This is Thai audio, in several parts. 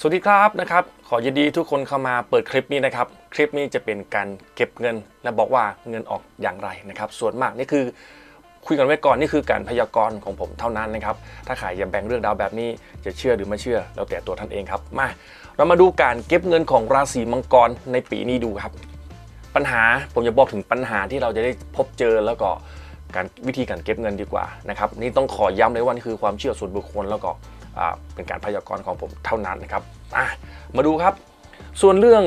สวัสดีครับนะครับ ขอยินดีทุกคนเข้ามาเปิดคลิปนี้นะครับ คลิปนี้จะเป็นการเก็บเงิน และบอกว่าเงินออกอย่างไรนะครับ ส่วนมากนี่คือคุยกันไว้ก่อนนี่คือการพยากรณ์ของผมเท่านั้นนะครับ ถ้าใครอย่าแบ่งเรื่องราวแบบนี้จะเชื่อหรือไม่เชื่อ แล้วแต่ตัวท่านเองครับมา เรามาดูการเก็บเงินของราศีมังกรในปีนี้ดูครับ ปัญหาผมจะบอกถึงปัญหาที่เราจะได้พบเจอแล้วก็การวิธีการเก็บเงินดีกว่านะครับนี่ต้องขอย้ำเลยว่านี่คือความเชื่อส่วนบุคคลแล้วก็ เป็นการพยากรณ์ของผมเท่านั้นนะครับมาดูครับ ส่วนเรื่อง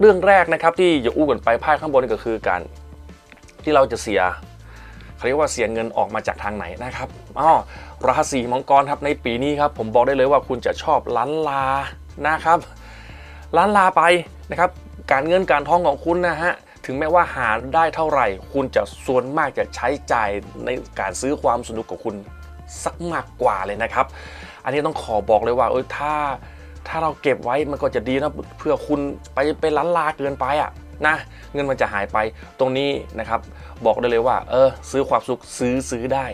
เรื่องแรกนะครับที่จะอู้กันไปภาคข้างบนก็คือการที่เราจะเสียเขาเรียกว่าเสียเงินออกมาจากทางไหนนะครับอ๋อราศีมังกรครับในปีนี้ครับผมบอกได้เลยว่าคุณจะชอบล้านลานะครับล้านลาไปนะครับ การเงินการทองของคุณนะฮะถึงแม้ว่าหาได้เท่าไหร่ คุณจะส่วนมากจะใช้จ่ายในการซื้อความสนุกของคุณ สักมากกว่าเลยนะครับ อันนี้ต้องขอบอกเลยว่าเออถ้าถ้าเราเก็บไว้มันก็จะดีนะเพื่อคุณไปไปล้านลาเกินไปอะนะเงินมันจะหายไปตรงนี้นะครับ บอกได้เลยว่า เออ ซื้อความสุขซื้อซื้อได้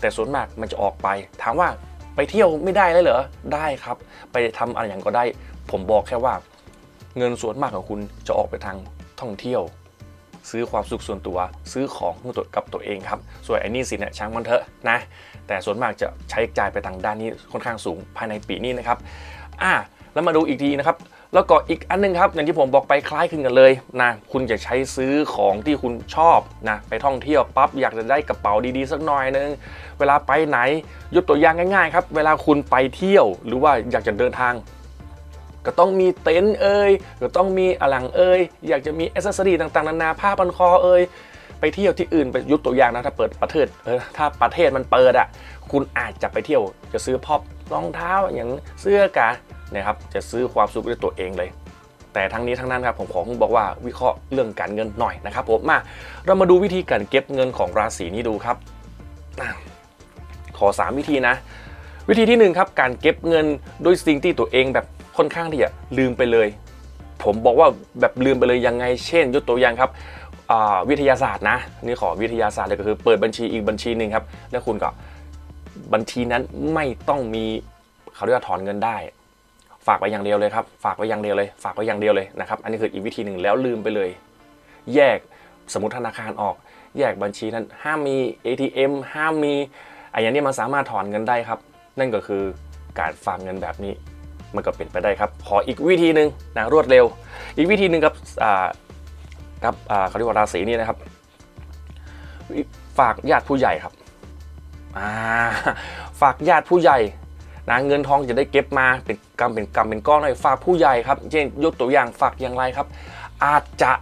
แต่ส่วนมากมันจะออกไป ถามว่าไปเที่ยวไม่ได้เลยเหรอได้ครับ ไปทำอะไรอย่างก็ได้ ผมบอกแค่ว่า เงินส่วนมากของคุณจะออกไปทางท่องเที่ยว ซื้อความสุขส่วนตัว ซื้อของขอตัวกับตัวเองครับ ส่วนไอ้นี่สินเนี่ยช่างมันเถอะนะ แต่ส่วนมากจะใช้จ่ายไปทางด้านนี้ค่อนข้างสูงภายในปีนี้นะครับอะแล้วมาดูอีกทีนะครับแล้วก็อีกอันหนึงครับอย่างที่ผมบอกไปคล้ายคลึงกันเลยนะคุณจะใช้ซื้อของที่คุณชอบนะไปท่องเที่ยวปั๊บอยากจะได้กระเป๋าดีๆสักหน่อยนึงเวลาไปไหนยกตัวอย่างง่ายๆครับเวลาคุณไปเที่ยวหรือว่าอยากจะเดินทาง ก็ต้องมีเต็นท์เอ่ยก็ต้องมีอลังเอ่ยอยากจะมีอ c เซสซอรีต่างๆนานาผ้าพันคอเอ่ยไปเที่ยวที่อื่นไปยกตัวอย่างนะถ้าเปิดประเทศเออถ้าประเทศมันเปิดอะคุณอาจจะไปเที่ยว จะซื้อพอบรองเท้าอย่างเสื้อกะนะครับจะซื้อความสุขด้วยตัวเองเลย แต่ทั้งนี้ทั้งนั้นครับผมขอบอกว่าวิเคราะห์เรื่องการเงินหน่อยนะครับผมมาเรามาดูวิธีการเก็บเงินของราศีนี้ดูครับอะขอ 3 วิธีนะ วิธีที่หนึ่งครับการเก็บเงินโดยสิ่งที่ตัวเองแบบ ค่อนข้างที่จะลืมไปเลย ผมบอกว่าแบบลืมไปเลยยังไง เช่น ยกตัวอย่างครับวิทยาศาสตร์นะนี่ขอวิทยาศาสตร์เลยก็คือเปิดบัญชีอีกบัญชีหนึ่งครับ แล้วคุณก็บัญชีนั้นไม่ต้องมีเขาเรียกว่าถอนเงินได้ ฝากไว้อย่างเดียวเลยครับ ฝากไว้อย่างเดียวเลย ฝากไว้อย่างเดียวเลยนะครับ อันนี้คืออีกวิธีหนึ่งแล้วลืมไปเลย แยกสมมติธนาคารออก แยกบัญชีนั้นห้ามมี ATM ห้ามมีอะไรอย่างนี้มันสามารถถอนเงินได้ครับ นั่นก็คือการฝากเงินแบบนี้ มันก็เป็นไปได้ครับ ขออีกวิธีหนึ่งนะรวดเร็ว อีกวิธีหนึ่งครับอ่าครับอ่าเขาเรียกว่าราศีนี้นะครับ ฝากญาติผู้ใหญ่ครับอ่าฝากญาติผู้ใหญ่นะเงินทองจะได้เก็บมาเป็นกำเป็นกำเป็นก้อนหน่อยฝากผู้ใหญ่ครับ เช่นยกตัวอย่างฝากอย่างไรครับ อาจจะ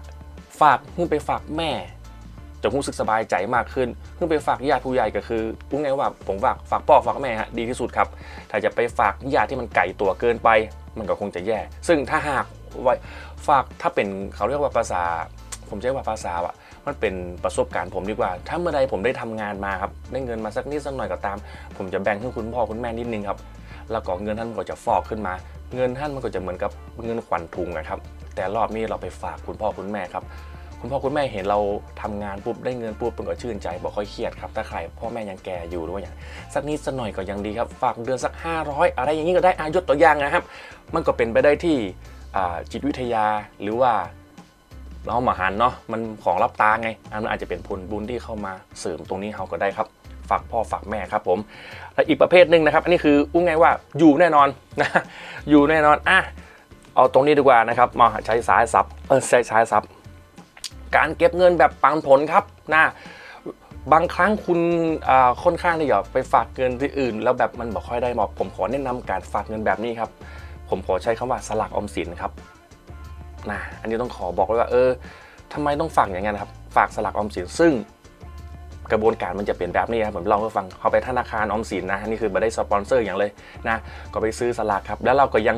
ฝากเพิ่งไปฝากแม่ จะรู้สึกสบายใจมากขึ้นเพิ่งไปฝากญาติผู้ใหญ่ก็คือพูดง่ายๆว่าผมฝากฝากพ่อฝากแม่ฮะดีที่สุดครับ ถ้าจะไปฝากญาติที่มันไก่ตัวเกินไป มันก็คงจะแย่ ซึ่งถ้าหากไว้ฝากถ้าเป็นเขาเรียกว่าภาษา ผมใช้ว่าภาษาอะมันเป็นประสบการณ์ผมดีกว่า ถ้าเมื่อใดผมได้ทำงานมาครับ ได้เงินมาสักนิดสักหน่อยก็ตาม ผมจะแบ่งให้คุณพ่อคุณแม่นิดนึงครับ แล้วก็เงินท่านก็จะฟอกขึ้นมา เงินท่านมันก็จะเหมือนกับเงินขวัญถุงนะครับ แต่รอบนี้เราไปฝากคุณพ่อคุณแม่ครับ คุณพ่อคุณแม่เห็นเราทำงานปุ๊บได้เงินปุ๊บเป็นก็ชื่นใจบอกค่อยเครียดครับถ้าใครพ่อแม่ยังแก่อยู่หรือว่าอย่างสักนิดสักหน่อยก็ยังดีครับฝากเดือนสัก 500 อะไรอย่างนี้ก็ได้อายกตัวอย่างนะครับ มันก็เป็นไปได้ที่จิตวิทยาหรือว่าเรามาหันเนาะมันของรับตาไงอันนั้นอาจจะเป็นผลบุญที่เข้ามาเสริมตรงนี้เขาก็ได้ครับฝากพ่อฝากแม่ครับผมและอีกประเภทหนึ่งนะครับ อันนี้คืออุ้งไงว่าอยู่แน่นอนนะอยู่แน่นอนอะเอาตรงนี้ดีกว่านะครับมาใช้สายซับเออใช้สายซับ การเก็บเงินแบบปันผลครับนะบางครั้งคุณค่อนข้างที่จะไปฝากเงินที่อื่น แล้วแบบมันบอกค่อยได้หมาะผมขอแนะนำการฝากเงินแบบนี้ครับ ผมขอใช้คำว่าสลักออมสินครับนะอันนี้ต้องขอบอกเลยว่า เออทำไมต้องฝากอย่างนั้นครับ ฝากสลักออมสินซึ่งกระบวนการมันจะเปลี่ยนแบบนี้ครับผมลองให้ฟังเขาไปธนาคารออมสินนะนี่คือม่ได้สปอนเซอร์อย่างเลยนะ ก็ไปซื้อสลากครับ แล้วเราก็ยัง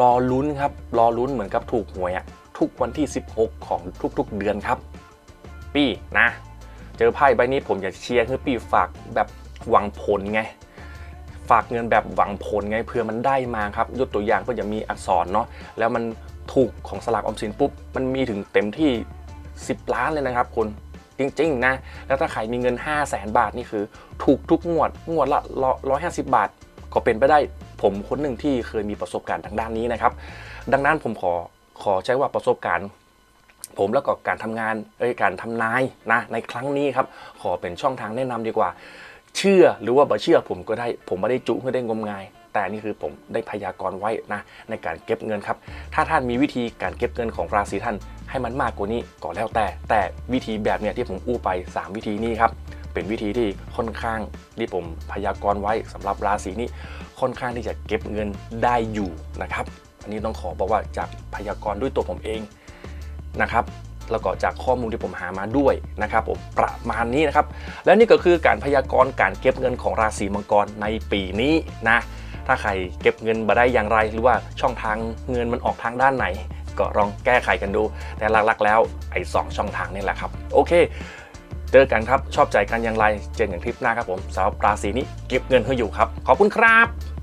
รอลุ้นครับ รอลุ้นเหมือนกับถูกหวยอะ ทุกวันที่ 16 ของทุกๆเดือนครับ ปี้นะ เจอไพ่ใบนี้ผมอยากเชียร์คือปี้ฝากแบบหวังผลไง ฝากเงินแบบหวังผลไงเพื่อมันได้มาครับยกตัวอย่างก็จะมีอักษรเนาะแล้วมันถูกของสลากออมสินปุ๊บมันมีถึงเต็มที่ 10 ล้านเลยนะครับคุณจริงๆนะ แล้วถ้าใครมีเงิน 5 0 0แสนบาทนี่คือ ถูกทุกงวด งวดละร้อยห้าสิบบาท ก็เป็นไปได้ผมคนหนึ่งที่เคยมีประสบการณ์ทางด้านนี้นะครับ ดังนั้นผมขอ ขอใช้ว่าประสบการณ์ ผมแล้วก็การทำงานเอ้ยการทำนายนะในครั้งนี้ครับ ขอเป็นช่องทางแนะนำดีกว่า เชื่อหรือว่าบ่เชื่อผมก็ได้ ผมไม่ได้จุไม่ได้งมงายแต่นี่คือผมได้พยากรณ์ไว้นะในการเก็บเงินครับ ถ้าท่านมีวิธีการเก็บเงินของราศีท่านให้มันมากกว่านี้ก็แล้วแต่ แต่วิธีแบบเนี้ยที่ผมอู้ไป 3 วิธีนี้ครับ เป็นวิธีที่ค่อนข้างที่ผมพยากรณ์ไว้สำหรับราศีนี้ค่อนข้างที่จะเก็บเงินได้อยู่นะครับ อันนี้ต้องขอบอกว่าจากพยากรณ์ด้วยตัวผมเองนะครับแล้วก็จากข้อมูลที่ผมหามาด้วยนะครับผมประมาณนี้นะครับ และนี่ก็คือการพยากรณ์การเก็บเงินของราศีมังกรในปีนี้นะถ้าใครเก็บเงินมาได้อย่างไร หรือว่าช่องทางเงินมันออกทางด้านไหน ก็ลองแก้ไขกันดู แต่หลักๆแล้วไอ้สองช่องทางนี่แหละครับ โอเค เจอกันครับชอบใจกันอย่างไรเจอกันคลิปหน้าครับผมสำหรับราศีนี้เก็บเงินให้อยู่ครับ ขอบคุณครับ